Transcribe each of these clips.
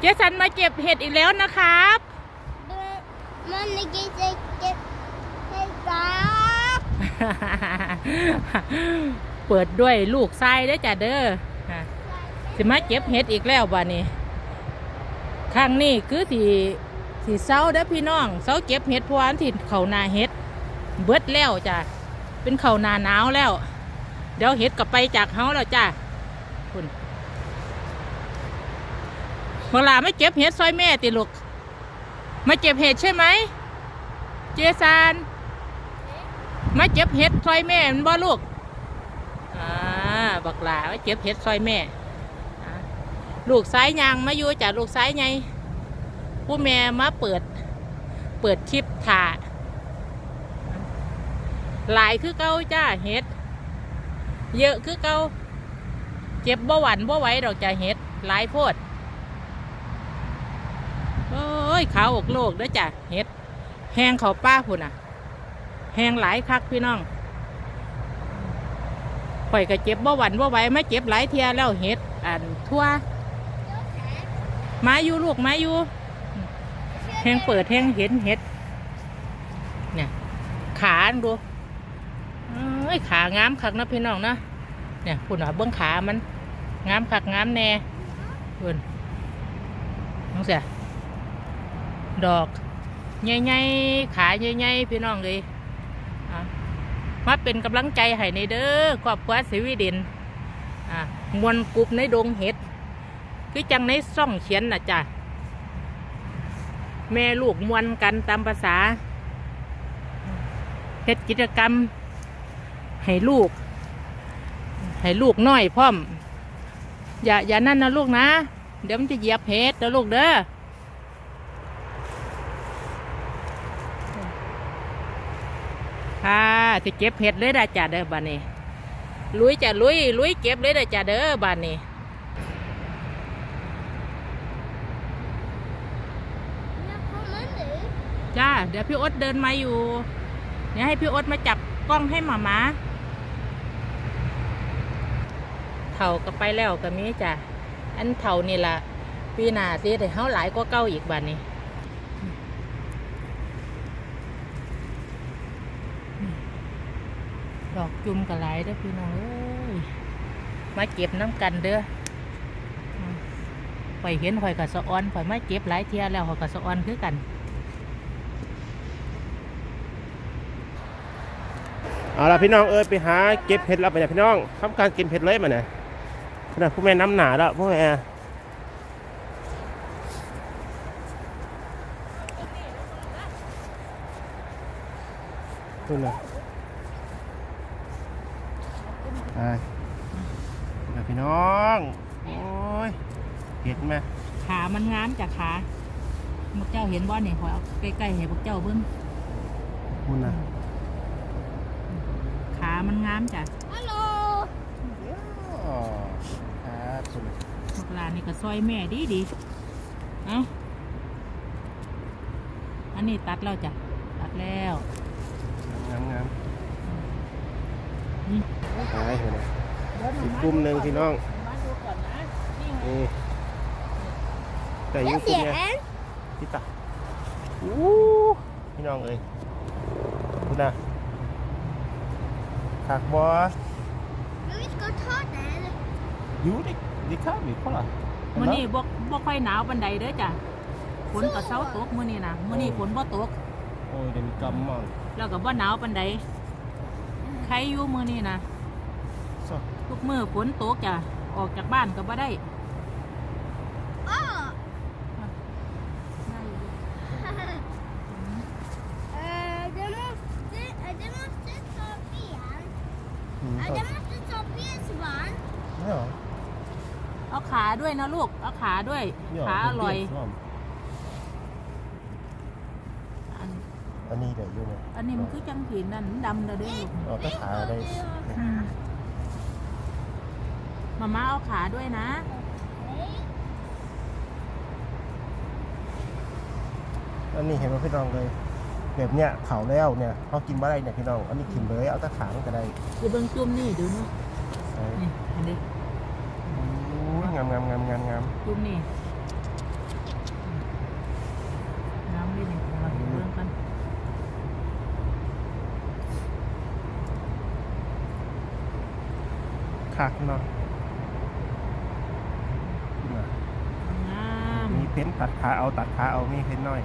เจสันมาเก็บเห็ดอีกแล้วนะครับ มันไม่กินจะเก็บให้ครับเปิดด้วยลูกทรายเด้อจ้ะเด้ออะสิมาเก็บเห็ดอีกแล้วบ้านี้ครั้งนี้คือสีสีเศร้าเด้อพี่น้องเศร้าเก็บเห็ดเพราะวาอันที่เขานาเห็ด เบิดแล้วจ้ะเป็นเขานาหนาวแล้ว เดี๋ยวเห็ดก็ไปจากเฮาแล้วจ้ะคุณ เวลาไม่เก็บเห็ดซอยแม่ติลูกมาเก็บเห็ดใช่ไหม เจซานมาเก็บเห็ดซอยแม่มันบ่ลูกอ่าบักหลาไว้เก็บเห็ดซอยแม่ลูกซ้ายยางมาอยู่จากลูกซ้ายไงผู้แม่มาเปิด เปิดคลิปถ่าหลายคือเก้าจ้าเห็ด เยอะคือเก้าเก็บบ่หวันบ่ไหวดอกจ้าเห็ดหลายโพด ยขาวอกโลกเด้อจ้ะเห็ดแห้งเขาป้าพุ่นอะแห้งหลายคักพี่น้องข่อยก็เจ็บบ่หวันบ่ไหวมาเจ็บหลายเทียแล้วเห็ดอันทั่วมาอยู่ลูกมาอยู่แห้งเปิดแห้งเห็นเห็ดเนี่ยขานดูเอ้ยขางามคักนะพี่น้องนะเนี่ยคุณเอาเบิ้งขามันงามคักงามแน่คุณน้องเสีย ดอกใหญ่ๆขาใหญ่ๆพี่น้องเลยมาเป็นกำลังใจให้ในเด้อครอบครัวสีวิดินอ่ามวนกรุบในดงเห็ด คือจังในซ่องเขียนน่ะจ้ะแม่ลูกมวนกันตามภาษาเฮ็ดกิจกรรม ให้ลูก ให้ลูกน้อยพร้อม อย่าอย่านั่นนะลูกนะ เดี๋ยวมันจะเหยียบเห็ดนะลูกเด้อ ค่ะจะเก็บเห็ดเลยได้จ้ะเด้อบ้านนี้ลุยจะลุยลุยเก็บเลยได้จ้ะเด้อบ้านนี่จ้าเดี๋ยวพี่อดเดินมาอยู่เดี๋ยวให้พี่อดมาจับกล้องให้หมามาเถ่าก็ไปแล้วก็มีจ้ะอันเถ่านี่ล่ะปีหน้าสิแต่เฮาหลายก็เก้าอีกบ้านนี้ อกจุ่มกระไรเด้อพี่น้องเอ้ยมาเก็บน้ำกันเด้ออืมข่อยเห็นข่อยกับสะออนข่อยมาเก็บหลายเทียแล้วข่อยกับสะออนคือกันเอาละพี่น้องเอ้ยไปหาเก็บเห็ดแล้วไปนี่ยพี่น้องทำการกินเห็ดเลยมาเนี่ยขนาดผู้แม่น้ำหนาแล้วผู้แม่นี่นะ ไปเดี๋ยวพี่น้อง โอ้ย เห็ดไหมขามันงามจากขาพวกเจ้าเห็นว่าเนี่ยข่อยเอาใกล้ๆให้พวกเจ้าเบิ่งคุณนะขามันงามจ้ะฮัลโหลอ๋อครับคุณพวกหลานนี่ก็ซอยแม่ดีดีๆเอาอันนี้ตัดแล้วจ้ะ ตัดแล้ว งามงาม นี่ หายไปเลยอีกกลุ่มหนึ่งพี่น้องมาดูก่อนนะนี่ไงนี่แต่อแล้ยุ่วกเสีลุ่มยเนี่ยงพี่ตาอู้พี่น้องเอ้ยคุณนะขากบอมันไม่ก็ทอดนะอยู่ดิดิข้าวมีข้อละมื้อนี้บ่บ่ค่อยหนาวปานใดเด้อจ้ะฝนก็เซาตกมื้อนี้นะมื้อนี้ฝนบ่ตกโอ้ยเดี๋ยวมีกำมั่งแล้วก็บ่หนาวปานใดใครอยู่มื้อนี้นะซะทุก มื้อฝนตกจ้ะออกจากบ้านก็บ่ได้อ้อได้อยู่ Eh, det måste, eh, det måste ta ben. อืม Eh, det måste ta bensvann. ไม่เหรอเอาขาด้วยนะลูก เอาขาด้วยเนี่ยขาอร่อยเปวอัน อันนี้เดี๋ยวอยู่เนี่ยอันนี้มันคือจังผีนั่นดำเลยเด้อลูก เอาแตะขาได้ อืม มาม่าเอาขาด้วยนะแล้วนี่เห็นไหมพี่น้องเลย แบบเนี้ยเผาแล้วเนี่ยเขากินอะไรเนี่ยพี่น้อง อันนี้ขินเลยเอาตะขามันก็ได้ดูเบิ่งจุ่มนี่ดูเนาะนี่เห็นดิอ้ยงามงามงามงามงามจุ่มนี่น้ำเราเนี่งคักเนาะ มีเพ้นตัดขาเอาตัดขาเอามีเพ้นน้อย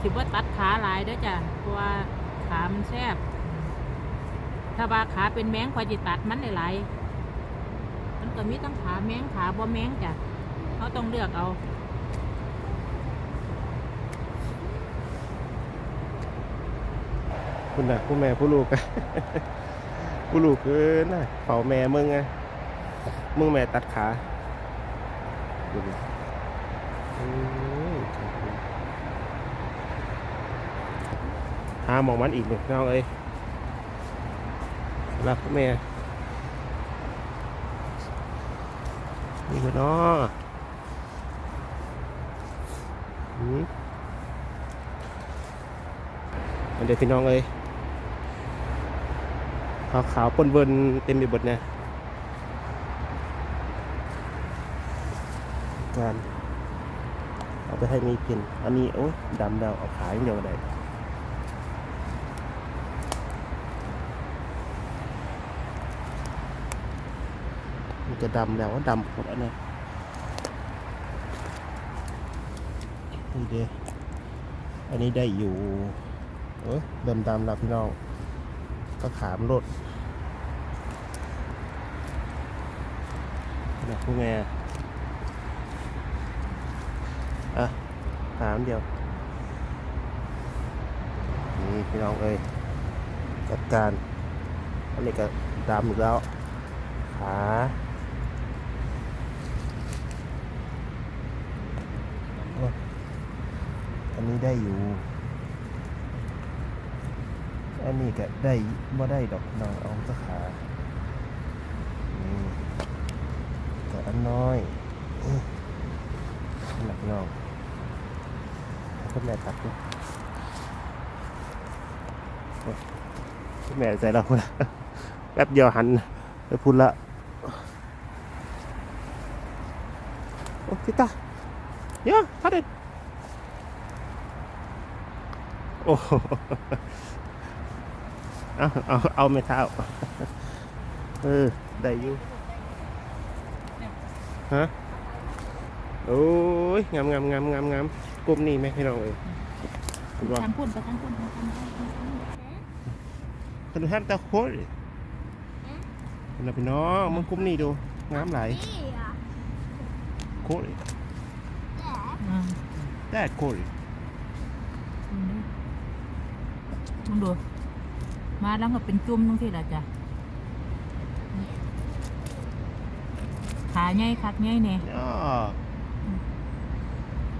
คิดว่าตัดขาหลายเด้อจ้ะเพราะว่าขามันแซบถ้าว่าขาเป็นแมงควายจิตัดมันได้หลายมันก็มีทั้งขาแมงขาบ่แมงจ้ะเขาต้องเลือกเอาคุณน่ะผู้แม่ผู้ลูกผู้ลูกเกินน่ะเฝ้าแม่มึงไงมึงแม่ตัดขาดูดิโอ้ย หามองมันอีกหนึ่งน้องเอ้ยรักแม่นี่ก็นาะอืมอันเดี๋ยวพี่น้องเอ้ยขาวขาวๆปนเวินเต็มไปหมดเนี่ยการ เอาไปให้มีกินอันนี้โอ้ยดำดาวเอาขายอย่างเดียวได้มันจะดำแล้วดำหมดอันนี้นี่เด้อันนี้ได้อยู่เอ้ยเริ่มดำแล้วพี่น้องก็ขามรถนะผู้แม่ อะขามเดียว นี่พี่น้องเอ้ยจัดการอันนี้ก็ดำอีกแล้ว ขาอันนี้ได้อยู่ อันนี้ก็ได้บ่ได้ดอกน้องเอาแตะขานี่ก็อันน้อยหนักน้อง คุณแม่ตัดดูโอ้ยคุณแม่ใส่เราพูดละแป๊บเดียวหันไปพูดละโอ้ทิตาเยอะทัดเด็ดโอ้โหเอาเอาเอาไม่เท้าเออ ได้อยู่ฮะโอ้ยงามงามงามงามงาม กลุ่มนี้ไหมพี่น้องเอ้ยเห็นบ่ทางพุ่นไปทางพุ่นไปทางพุ่นคือดูท่านตะโคตรเห็นไหมพี่น้องมึงกลุ่มนี้ดูงามหลาย Yeah. โคตร Yeah. อ่าได้โคตรมึงดูมาแล้วก็เป็นจุ่มตรงที่ละจ้ะขาใหญ่คักใหญ่เนี่ยย่อ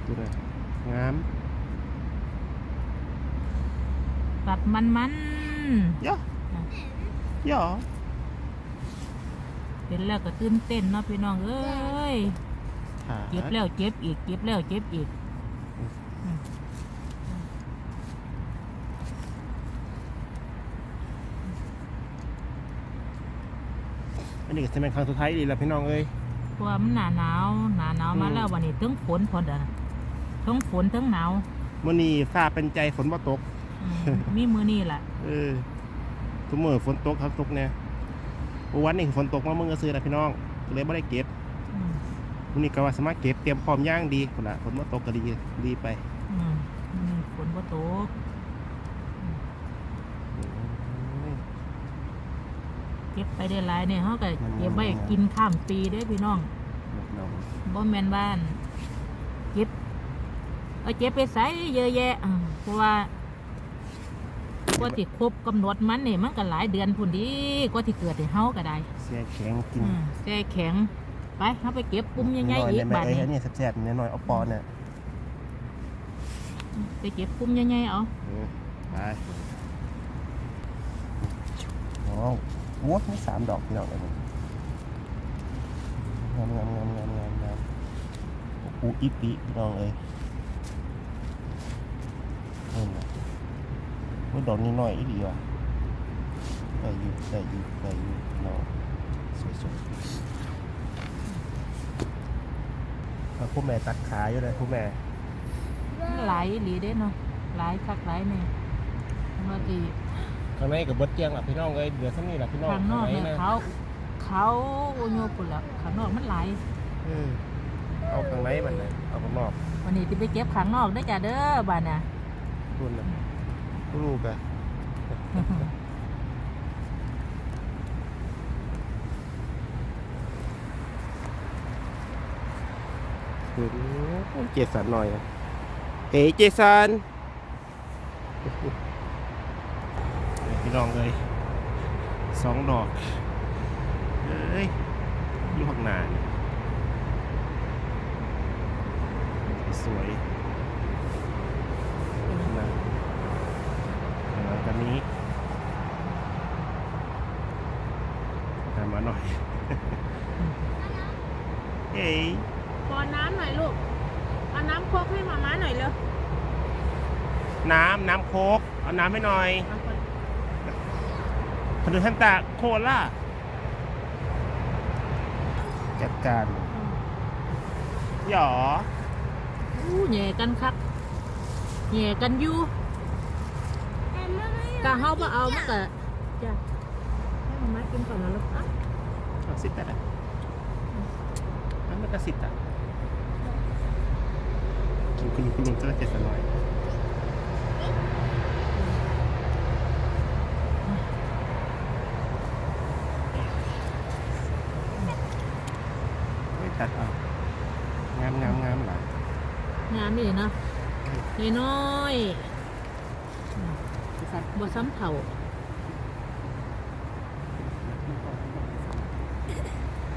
ดูนะ งามตัดมันมันย่อย่อๆเห็นแล้วก็ตื่นเต้นเนาะพี่น้องเอ้ยขาเจ็บแล้วเจ็บอีกเจ็บแล้วเจ็บอีกอันนี้ก็จะเป็นครั้งสุดท้ายดีแล้วพี่น้องเอ้ยเพราะว่ามันหนาหนาวหนาหนาวมาอืมแล้ววันนี้ทั้งฝนพอดอะ ทั้งฝนทั้งหนาวมื่อนี้ฟ้าเป็นใจฝนบ่ตก อืมมีมือนี่แหละเออทุกมื่อฝนตกครับตกเนี่ยวันนี้ฝนตกมาเมื่อก็ซื้อนะพี่น้องก็เลยไม่ได้เก็บอืมวันนี้ก็ว่าสามารถเก็บเตรียมพร้อมย่างดีคนละฝนมาตกก็ดีดีไปอืมมื้อนี้ฝนบ่ตกเก็บไปได้หลายเนี่ยเขาก็เก็บไว้กินข้ามปีเด้อพี่น้อง น้องบ่แม่นบ้านเก็บ เอาเก็บไปใส่เยอะแยะอ่าเพราะว่ากว่าที่ครบกำหนดมันนี่มันก็หลายเดือนพุ่นดีกว่าที่เกิดให้เฮาก็ได้เสียแข็งกินอืมแช่แข็งไปเฮาไปเก็บปุ่มใหญ่ๆอีกหน่บาดอยนี้ได้ไหมเอ้ยอันนี้แซ่บๆนิดหน่อยเอาปอนเนี่ยไปเก็บปุ่มใหญ่ๆเอาเออไปโอ้โหมีสามดอกพี่น้องเลยงามงามงามงามงามงามโอ้โหอีปีพี่น้องเอ้ยนี่นะ ว่าดอกนี้น้อยอีดีว่ะได้อยู่ได้อยู่ได้อยู่พี่น้องสวยๆแล้วผู้แม่ตัดขาอยู่เลยผู้แม่หลายอีหลีเด้เนาะหลายคักหลายแน่ว่าที่ข้างในกับเบิดเจียงล่ะพี่น้องเอ้ยเดือดสักนี่ล่ะพี่น้องข้างนอกข้เนี่ยใะขาวขเขาโอโยปุ่นแล้วข้างนอกมันหลายเออเอาข้างในมันเลยเอาข้างนอกวันนี้ที่ไปเก็บข้างนอกได้อจ้ะเด้อบ้านน่ะคุณนะ ลูกอะดูดิเจสันหน่อยอะเฮ้ยเจสันพี่น้องเลยสองดอกเอ้ยลูกข้างหน้านี่สวยนะแล้วกั นนี้ทำมาหน่อย เฮ้ยขอน้ำหน่อยลูกเอาน้ำโคกให้มาม่าหน่อยเร็วน้ำน้ำโคกเอาน้ำให้หน่อยขนมทันตะโคล่าจัดการหยออู้แหย่กันครับแหย่กันอยู่แต่มันไม่ กะเฮาบ่เอามันก็จ้ะให้มามากินก่อนนะลูกอะเอาสิแต่ละน้ำมันก็สิตอะกินคุณคุณลุงเจ้าเจ็ดสักหน่อยไม่ตัดเอางามงามงามหลาย งามนี่เนาะน้อยๆอืมสัตว์บ่ ซ้ำเท่า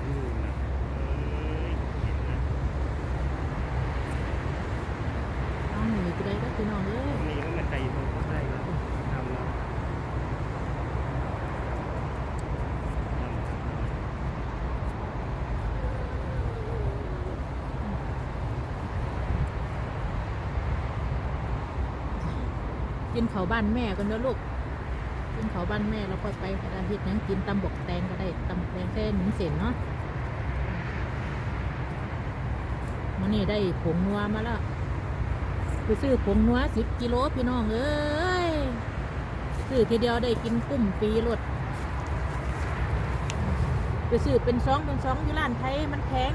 อืมนะเอ้ยเห็นนะเอาหนีไปได้ก็พี่น้องเอ้ยตรงนี้มันใจมันก็ได้แล้วทำแล้วกินเขาวบ้านแม่กันเด้อลูก วบ้านแม่แล้วก็ไปอาทิตย์นั้นกินตำบกแตงก็ได้ตำบกแตงแค่หนึ่งเศษเนาะมันนี่ได้ผงนัวมาแล้วไปซื้อผงนัวสิบกิโลพี่น้องเอ้ยซื้อทีเดียวได้กินกุ้มปีรถไปซื้อเป็นซองเป็นซองอยู่ร้านไทยมันแพง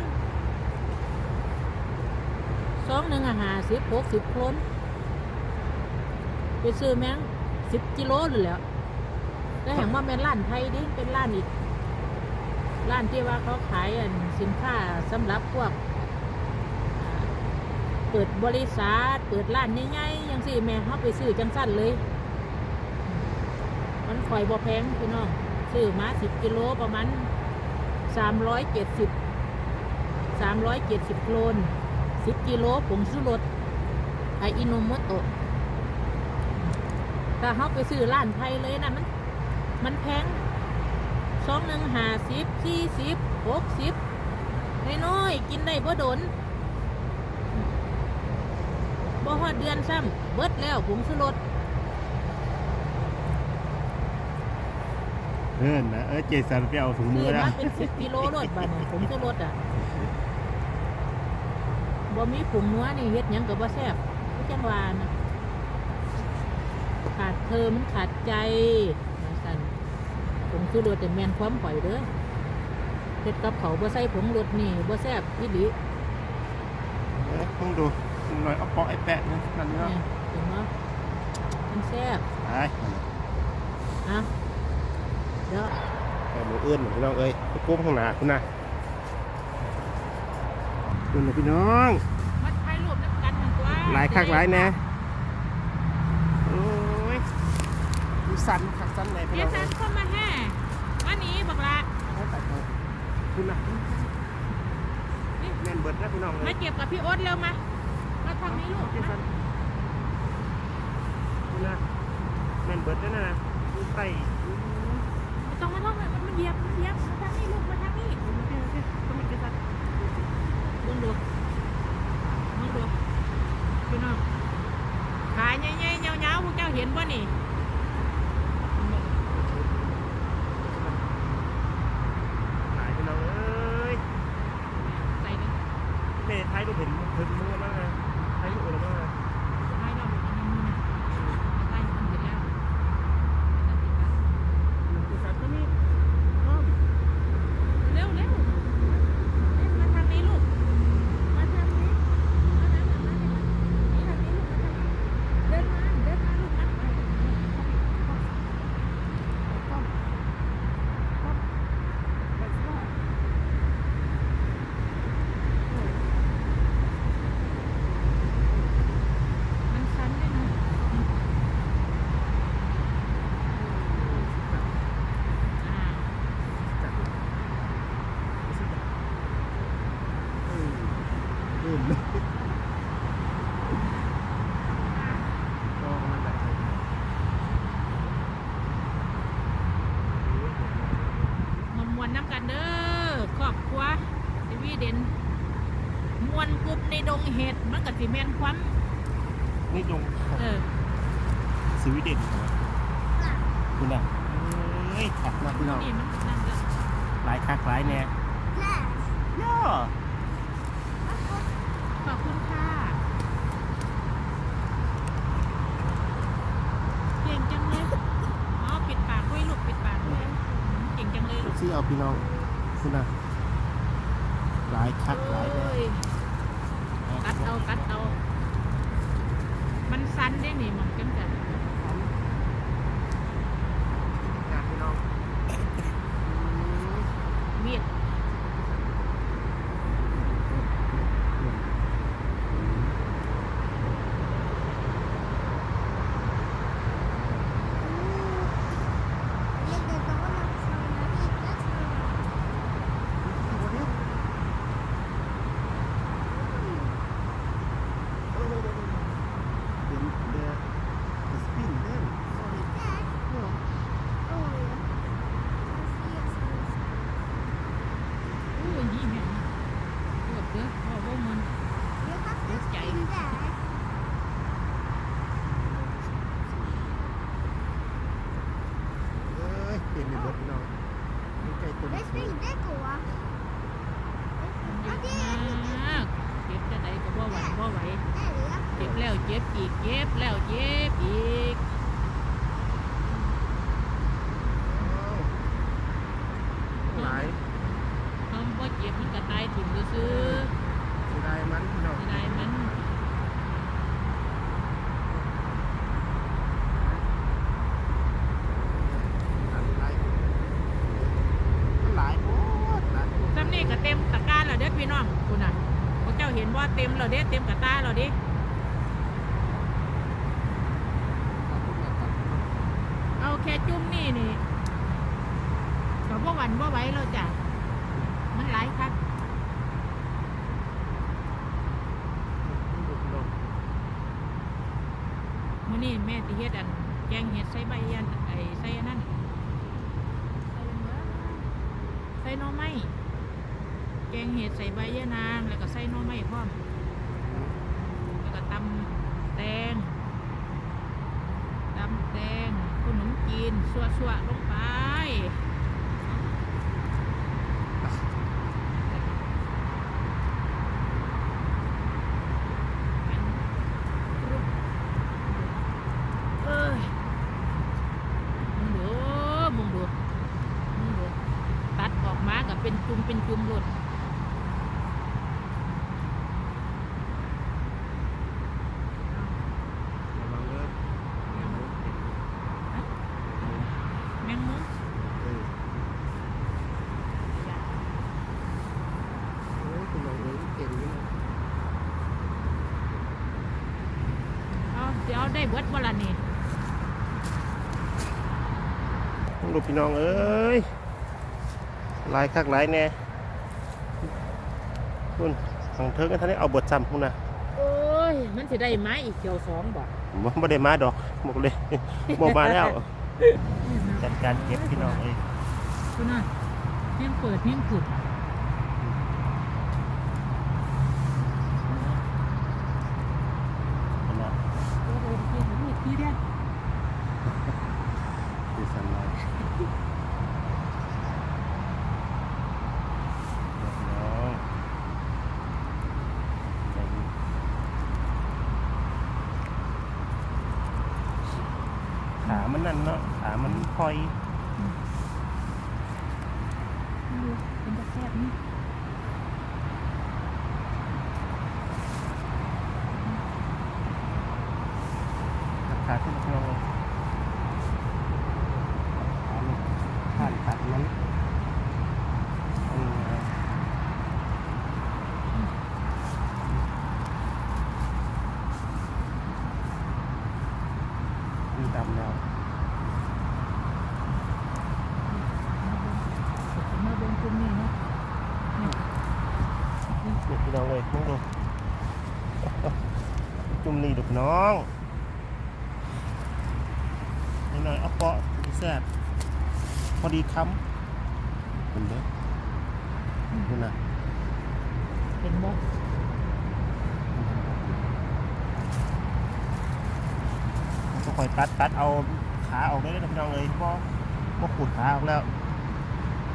ซองหนึ่งอาหารสิบหกสิบโคนไปซื้อแมงสิบกิโลเลยแหล้ว แล้วแห่งว่าเป็นร้านไทยดิเป็นร้านอีกร้านที่ว่าเขาขายอันสินค้าสำหรับพวก เปิดบริษัทเปิดร้านใหญ่ๆยังสิแม่เขาไปซื้อจังสั้นเลย มันคอยบ่แพงพี่น้องซื้อมาสิบกิโลประมาณสามร้อยเจ็ดสิบสามร้อยเจ็ดสิบโลนสิบกิโลผงชูรสไออินโนโมโตะถ้าเขาไปซื้อร้านไทยเลยนะมัน มันแพงสองหนึ่งห้าสิบสี่สิบหกสิบน้อยๆกินได้บ่โดนบ่ฮอดเดือนซ้ำเบิดแล้วผงสุรสเอินนะเออเจสันไปเอาถุงมืซื้ออแล้มาวเป็นสิบกิโลรถบาดเนี่ยผงสุรสอะบ่มีผงนัวนี่เฮ็ดหยังกับบ่แซ่บก็จังว่านะขาดเธอมันขาดใจ ว่าซั่นผงชูรสแต่แมนความปล่อยเด้อเฮ็ดกับเขาวบ่ใส่ผงรสนี่บ่แซ่บอีหลีเออต้องดูหน่อยเอาเปาะไอ้แปะนะนั่นเนี่เนาะยเห็นบ่มันแซ่บไปอะเดี๋ยวแต่หมูเอื้อนพี่น้องเอ้ยไปกุ้มข้างหน้าคุณนะคุณนะพี่น้อง มาถ่ายรูปนำกันหนึ่งตัวหลายคักหลายแน่โอ้ยดูสันคักสันไหนพี่เดี๋ยน้วองฉัเอ้ยนเข้ามาแห่มานี้บักละ คุณนะแม่นเบิดนะพี่น้องเลมายเก็บกับพี่โอ๊ตเร็วมา มาทางนี้ลูกเจสันคุณนะแม่นเบิดนะนะดูไต่ไม่ต้องมาท่องเลยมันมันเหยียบมันเหยียบมาทางนี้ลูกมาทางนี้ โอเคโอเคต้องมีเจสัน ลองดูลองดูพี่น้องขายใหญ่ๆยาวๆพวกเจ้าเห็นบ่นี่ หลายพี่น้องเอ้ย ใส่เลย เมย์ไทยดูเห็นเห็นมือมากเลยไทยดูเออมากเลย ให้เราดูมันยังมีนะให้มันเห็นแล้ว เจสันก็มีอ้อม อื่นเลยก็มันแบบ มามวนน้ำกันเด้อครอบครัวทีวีเด่นมวนกลุ่มในดงเห็ดมันก็สิแม่นความ นี่ตรง เออ สวีเดนเหรอคุณอะเอ้ยขับมาพี่น้อง นี่มันนั่นก็ หลายคักหลายแน่ Yes. ย่อ ขอบคุณค่ะเก่งจังเลยอ๋อปิดปากด้วยลูกปิดปากด้วยเก่งจังเลยลูก ซี่เอา พี่น้องคุณอะหลายคักหลายแน่โอ้ยกัดเอากัดเอา มันสั้นได้นี่มันกันกัน การพี่น้อง มีด Look, the donuts are ready. That's all. เดี๋ยวเดี๋ยวสปินเล่น Dad? Oh, yeah. Yes, yes, โอ้ยนี่แม่งปวดเด้อพ่อว่ามัน yes. You have to Okay. spin that. เอ้ยเปลี่ยนเป็นรถพี่น้องนี่ใกล้ตัว Let's bring that one. เยอะมากเจ็บจะไหนก็บ่ไหวบ่ไหว There, yeah. เจ็บแล้วเจ็บอีกเจ็บแล้วเจ็บอีก หลาย ทำบ่เจ็บมันก็ตายถิ่มซื้อ เสียดายมันพี่น้อง ๆได้มัน หลายมันหลายโอ้หลายโพด ซ้ำนี่ก็เต็มตะกร้าแล้วเด้อพี่น้องคุณน่ะ ว่าเต็มแล้วเด้เต็มกระตาแล้วเด้เอาแค่จุ่มนี่นี่ก็บ่หวันบ่ไหวแล้วจ้ะมันหลายคักมื้อนี้แม่สิเฮ็ดอันแกงเห็ดใส่ใบยันไอ้ใส่นั่นใส่หน่อไม้ งเห็ดใส่ใบยะนางแล้วก็ใส่น้อไม้พร้อมแล้วก็ตำแตงตำแตงขนมจีนสัวๆลงไปอันกรุบ เอ้ยมึงดูมึงดูมึงดูตัดออกมากับเป็นจุ่มเป็นจุ่มหลุด ระวังเด้อ แมงมุม เออโอ้ยคุณน้องเอ้ยเก่งอยู่นะ เอาเดี๋ยวได้เบิดบ่ล่ะนี่ ลูก พี่น้องเอ้ยหลายคักหลายแน่คุณของเธอกันท่านนี้เอาบทจำคุณนะโอ้ย มันสิได้ไม้อีกเกี่ยวสองบ่ผมไม่ได้มาดอกบอกเลยบอกมาแล้ว จัดการเก็บพี่น้องเอ้ยคุณน่ะเฮียงเปิดเฮียงขุด ขนาด โอ้โหเฮียงขุดที่เดียว ดีสันไลน์น้องใจดีขามันนั่นเนาะขามันพลอย ดู เป็นตะแคบนี่ ขาขาขึ้นพี่น้องเลยขามันผ่านตัดมันอืมเอามีดำแล้ว มาเบิ่งกลุ่มนี้เนาะนี่ นี่พี่น้องเลยมึงดู เจุ่มนี่ลูกน้องนิดหน่อยเอาเปาะดีแซ่บพ อดีคำคุณเด้อคุณนะเป็นบ่ก็คอยตัดตัดเอาขาออกได้เลยนะพี่น้องเลยเพราะว่าขูดขาออกแล้ว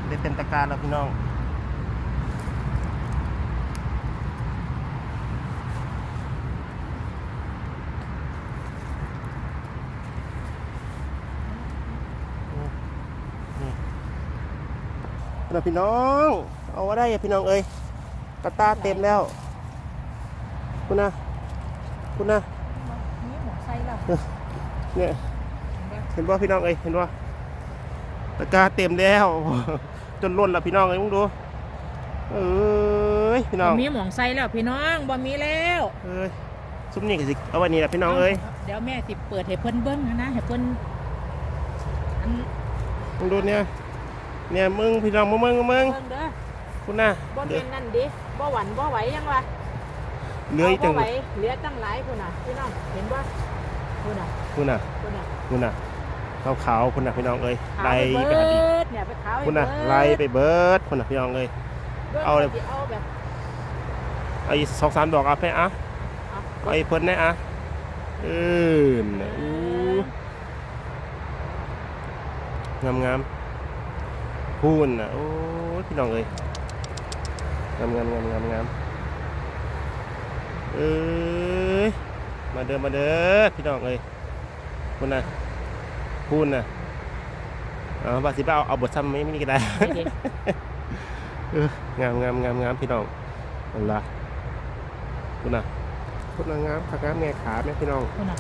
ได้เต็มตะกร้ารแล้วพี่น้อง เราพี่น้อง เอาว่าได้อะพี่น้องเอ้ยกระตาเต็มแล้ว คุณนะคุณนะนี่หมอไส้แล้วเนี่ยเห็นว่าพี่น้องเอ้ยเห็นว่าตะกร้าเต็มแล้ว จนล้นแล้วพี่น้องเอ้ยมึงดูเอ้ยพี่น้องบ่มีหมองไส้แล้วพี่น้องบ่มีแล้วเอ้ยซุ้มนี่ก็สิเอาไว้นี่แหละพี่น้องเอ้ยเดี๋ยวแม่สิเปิดให้เพิ่นเบิ้งนะนะให้เพิ่นอันมึงดูเนี่ย เนี่ยมึงพี่น้องมึงมึงมึงเบิ้งเด้อคุณน่ะบ่เดืแม่นนั่นดิบ่หวั่นบ่ไหวยังวะเหลืออีกจังบ่ไหวเหลือตั้งหลายพุ่นน่ะพี่น้องเห็นบ่พุ่นน่ะคุณน่ะพุ่นน่ะคุณน่ะขาวขาวๆคุณน่ะพี่น้องเอ้ยขาวไล่ไปไปเบิหาดิดเนี่ยไปขาวคุณน่ะเบิดไล่ไปเบิร์ดคุณน่ะพี่น้องเอ้ยบิ่งเอาเลยสิเอาแบบเอาอีกสองสามดอกเอาไปอะเอาเอาอีกเพิ่นแน่อะเออน่ะอู้งามงามๆ พูนน่ะโอ้ยพี่น้องเอ้ยงามงามงามงามงามเอ้ยมาเด้อมาเด้อพี่น้องเอ้ยคุณน่ะพูนน่ะเอาบาสิบ้าเอาเอาบทซ้ำไม่ไม่นี่ก็ได้นี่ดิเอองามงามงามงามพี่น้องเอาละคุณน่ะคุณน่ะงามขากามแง่ขาแม่พี่น้องพุ่นน่ะ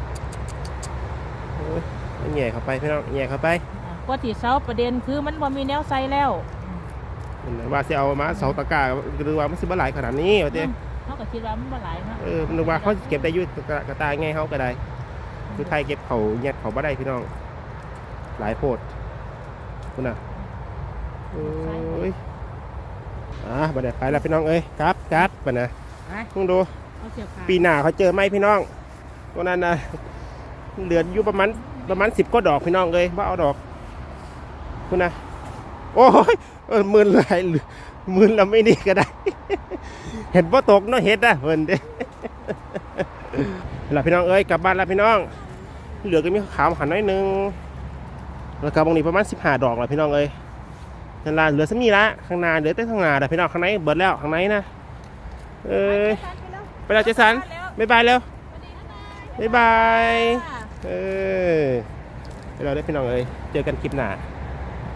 โอ้ยแง่เข้าไปพี่น้องแง่เข้าไปอะ ว่าที่เสาประเด็นคือมันบ่มีแนวใส่แล้วคุณน่ะว่าสิเอามาเสาตะกร้าหรือว่ามันสิบ่หลายขนาดนี้ว่าเต้เขาก็คิดว่ามันบ่หลายเนาะเออนึกว่าเขาเก็บได้อยุ่กระกระตายไงเขาก็ได้คือไทยเก็บเขาเงียดเขาบ่ได้พี่น้อง หลายโพดคุณน่ะโอ้ยอะบัดเดี๋ยวไปแล้วพี่น้องเอ้ยกลับกลับบัดนะไปมึงดูเอาเสียบขาปีหน้าเขาเจอไหมพี่น้องตัวนั้นนะเหลืออยู่ประมาณประมาณสิบก็ดอกพี่น้องเลยว่าเอาดอก คุณนะโอ้ยเออมื่นเลยมื่นเราไม่นี่ก็ได้ เห็นว่าตกเนาะเห็ดนะเพิ่นเด้หลับพี่น้องเอ้ยกลับบ้านแล้วพี่น้อง เหลือก็มีขาวหันน้อยนึงแล้วก็บางนี้ประมาณสิบห้าดอกแล้วพี่น้องเอ้ยนั่นละเหลือสักนี่ละข้างหน้าเหลือแต่ข้างหน้าแต่พี่น้องข้างในเบิดแล้วข้างในนะเอ้ยไปแล้วเจสันบ๊ายบายเร็วบ๊ายบายเออไปเราได้พี่น้องเอ้ยเจอกันคลิปหน้า